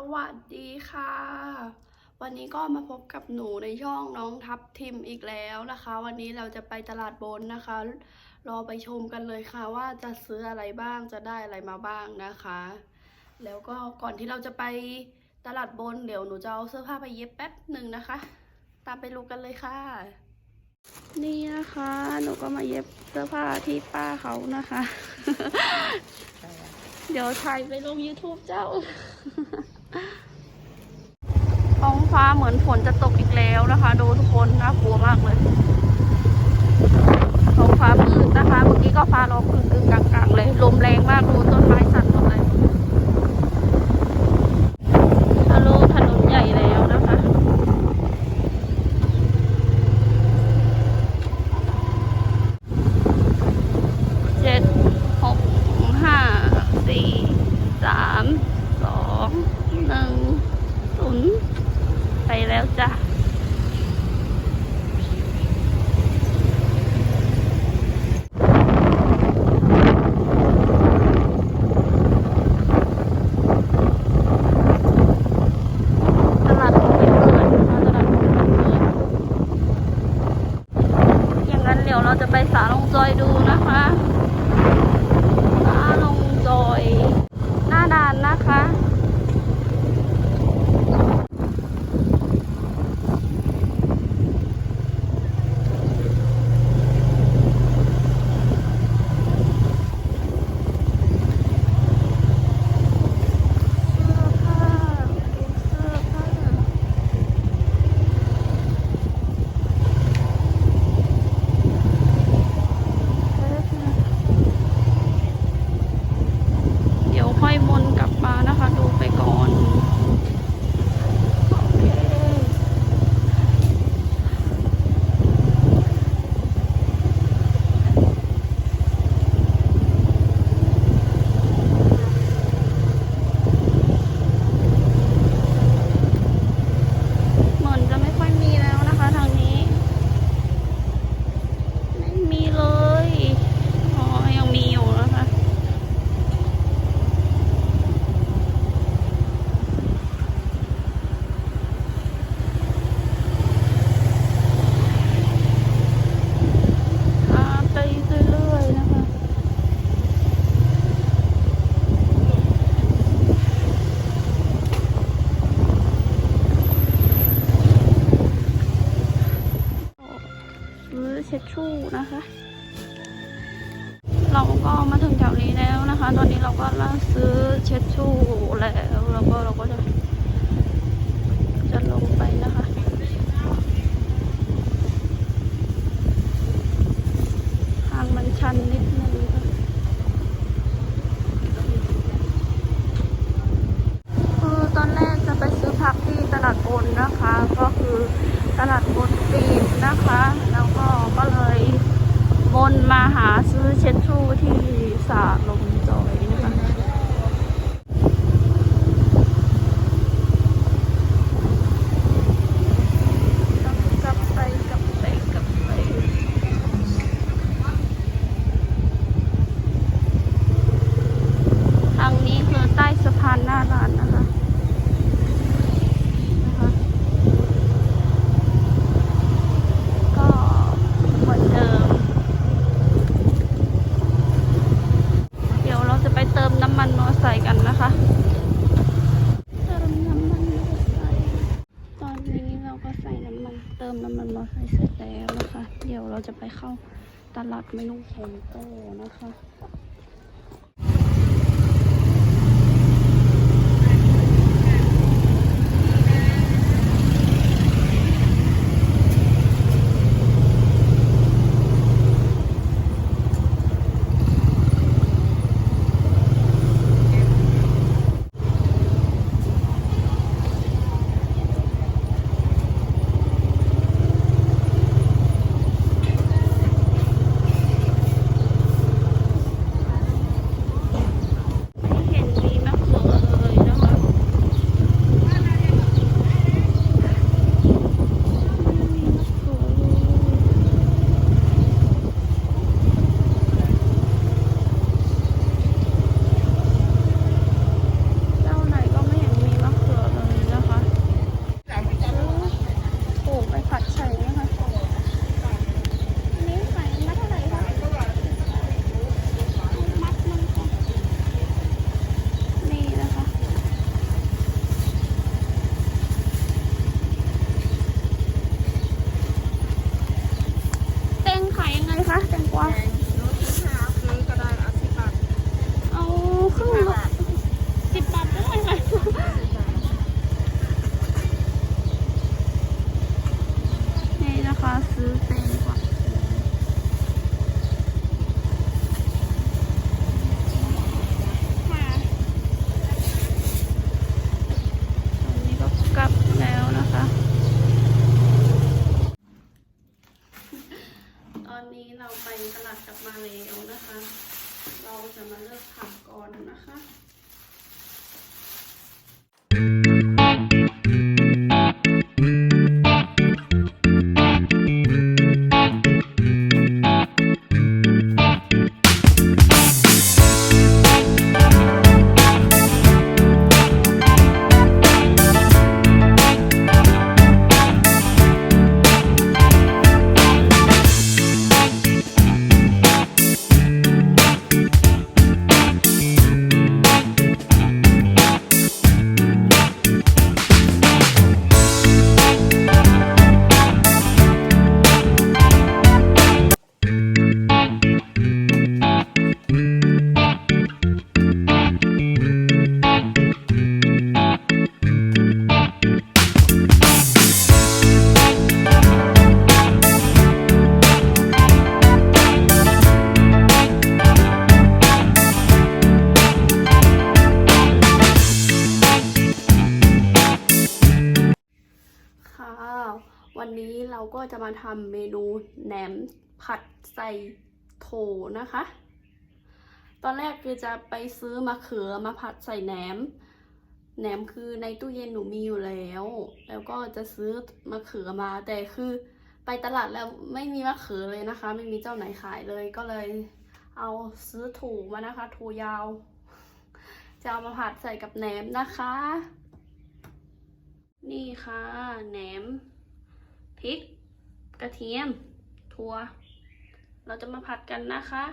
สวัสดีค่ะ วันนี้ก็มาพบกับหนูในช่องน้องทับทิมอีกแล้วนะคะ วันนี้เราจะไปตลาดบนนะคะ รอไปชมกันเลยค่ะ ว่าจะซื้ออะไรบ้างจะได้อะไรมาบ้างนะคะ แล้วก็ก่อนที่เราจะไปตลาดบนเดี๋ยวหนูจะเอาเสื้อผ้าไปเย็บแป๊บหนึ่งนะคะ ตามไปดูกันเลยค่ะ นี่นะคะ หนูก็มาเย็บเสื้อผ้าที่ป้าเขานะคะ เดี๋ยวถ่ายไปลง YouTube เจ้า ท้องฟ้าเหมือนฝนจะตกอีกแล้วนะคะ ดูทุกคนน่ากลัวมากเลยท้องฟ้ามืดนะคะ เมื่อกี้ก็ฟ้าร้องกึ่งกึ่งกลางๆเลย ลมแรงมากดูต้นไม้สั่นหมดเลยฮัลโหลถนนใหญ่แล้วนะคะ เจ็ดหกห้าสี่สามสองหนึ่งศูนย์ไป แล้วจ้ะ ตลาดของเพื่อนนะคะตลาดของเพื่อนอย่างนั้นเดี๋ยวเราจะไปสาลงจอยดูนะคะ สาลงจอย หน้าด่านนะคะ เสื้อผ้าเสื้อผ้า เดี๋ยวค่อยวนกลับมานะคะ ดูไปก่อนโอเคเหมือนจะไม่ค่อยมีแล้วนะคะทางนี้ ไม่มีเลย อ๋อ ยังมีอยู่นะคะ อ่าไปเรื่อยๆนะคะ ซื้อเช็ดชู่นะคะ เราก็มาถึงแถวนี้แล้วนะคะ ตอนนี้เราก็ล่าซื้อเช็ดชู่แล้ว แล้วก็เราก็จะ จะลงไปนะคะ ทางมันชันนิดนึงค่ะคือตอนแรกจะไปซื้อผักที่ตลาดบนนะคะ ก็คือตลาดบนปีนนะคะ แล้วก็ก็เลยวนมาหาซื้อเช็ดชู่ที่สาลมจอยนะคะ กลับไปกลับไปกลับไป ทางนี้คือใต้สะพานหน้าร้านนะคะนะคะ ก็เหมือนเดิม เดี๋ยวเราจะไปเติมน้ำมันมอเตอร์ไซค์กันนะคะ เติมน้ำมันมอเตอร์ไซค์ตอนนี้เราก็ใส่น้ำมัน เติมน้ำมันมอเตอร์ไซค์เสร็จแล้วนะคะ เราจะไปเข้าตลาดไมนูโคนโต้นะคะ น ว่า แดงรถที่ห้าซื้อก็ได้เอาสิบบาท เอาครึ่ง ห้า โล บาท สิบบาทได้ไหมนี่นะคะซื้อแตงกวาค่ะตอนนี้ก็กลับแล้วนะคะ ตอนนี้เราไปตลาดกลับมาแล้วนะคะ เราจะมาเลือก ผักก่อนนะคะค่ะ วันนี้เราก็จะมาทำเมนูแหนมผัดใส่โถนะคะ ตอนแรกคือจะไปซื้อมะเขือมาผัดใส่แหนม แหนมคือในตู้เย็นหนูมีอยู่แล้ว แล้วก็จะซื้อมะเขือมา แต่คือไปตลาดแล้วไม่มีมะเขือเลยนะคะ ไม่มีเจ้าไหนขายเลย ก็เลยเอาซื้อถูมานะคะ ถูยาว จะเอามาผัดใส่กับแหนมนะคะ นี่ค่ะแหนม พริก กระเทียม ถั่ว เราจะมาผัดกันนะคะ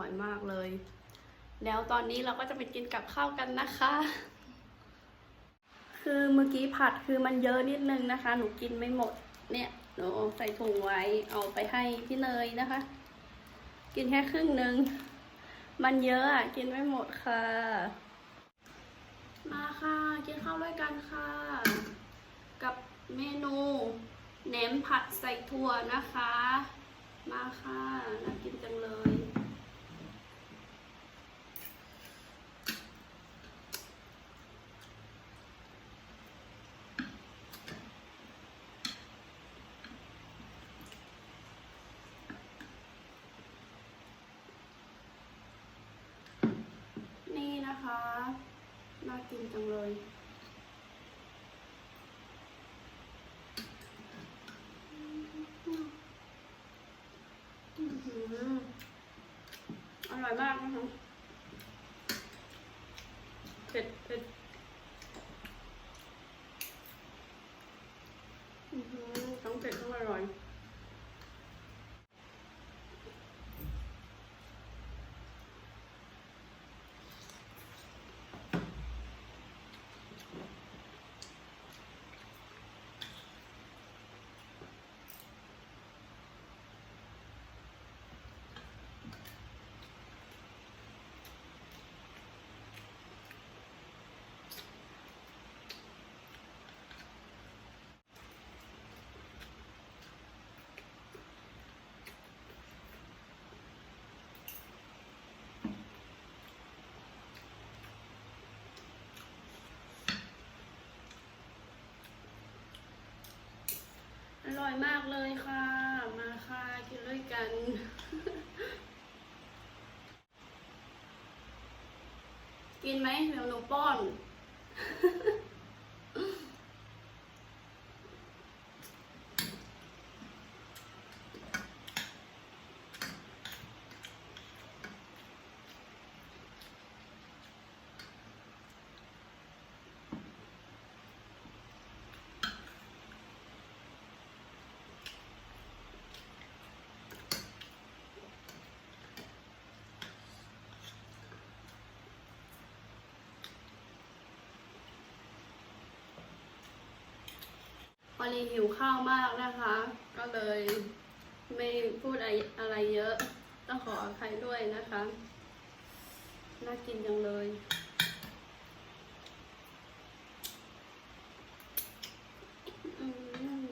ร่อยมากเลย แล้วตอนนี้เราก็จะไปกินกับข้าวกันนะคะ คือเมื่อกี้ผัดคือมันเยอะนิดนึงนะคะ หนูกินไม่หมด เนี่ยหนูใส่ถุงไว้เอาไปให้พี่เนยนะคะ กินแค่ครึ่งหนึ่งมันเยอะอะกินไม่หมดค่ะ มาค่ะ กินข้าวด้วยกันค่ะ กับเมนูแหนมผัดใส่ถั่วนะคะ มาค่ะ น่ากินจังเลย นี่นะคะ น่ากินจังเลยอื้อหืออร่อยมากนะคะเผ็ดเผ็ด อร่อยมากเลยค่ะ มาค่ะกินด้วยกัน กินไหมเดี๋ยวหนูป้อน วันนี้หิวข้าวมากนะคะ ก็เลยไม่พูดอะไรอะไรเยอะ ต้องขออภัยด้วยนะคะ น่ากินจังเลย อืม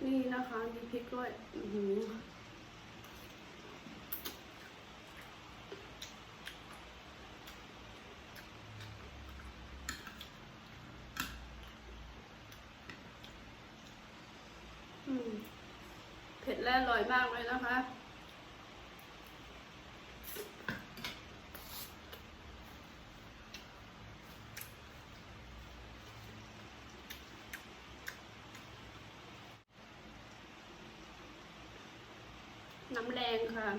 อืม นะคะ มีพริกด้วยหืมเผ็ดและอร่อยมากเลยนะคะ น้ำแรง ค่ะ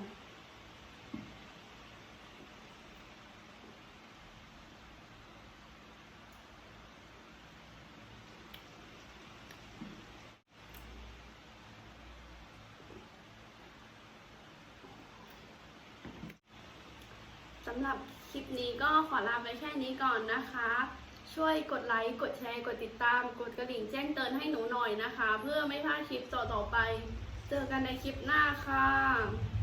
สำหรับคลิปนี้ก็ขอลาไปแค่นี้ก่อนนะคะ ช่วยกดไลค์ กดแชร์ กดติดตาม กดกระดิ่งแจ้งเตือนให้หนูหน่อยนะคะ เพื่อไม่พลาดคลิปต่อๆไป เจอกันในคลิปหน้าค่ะ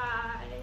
ส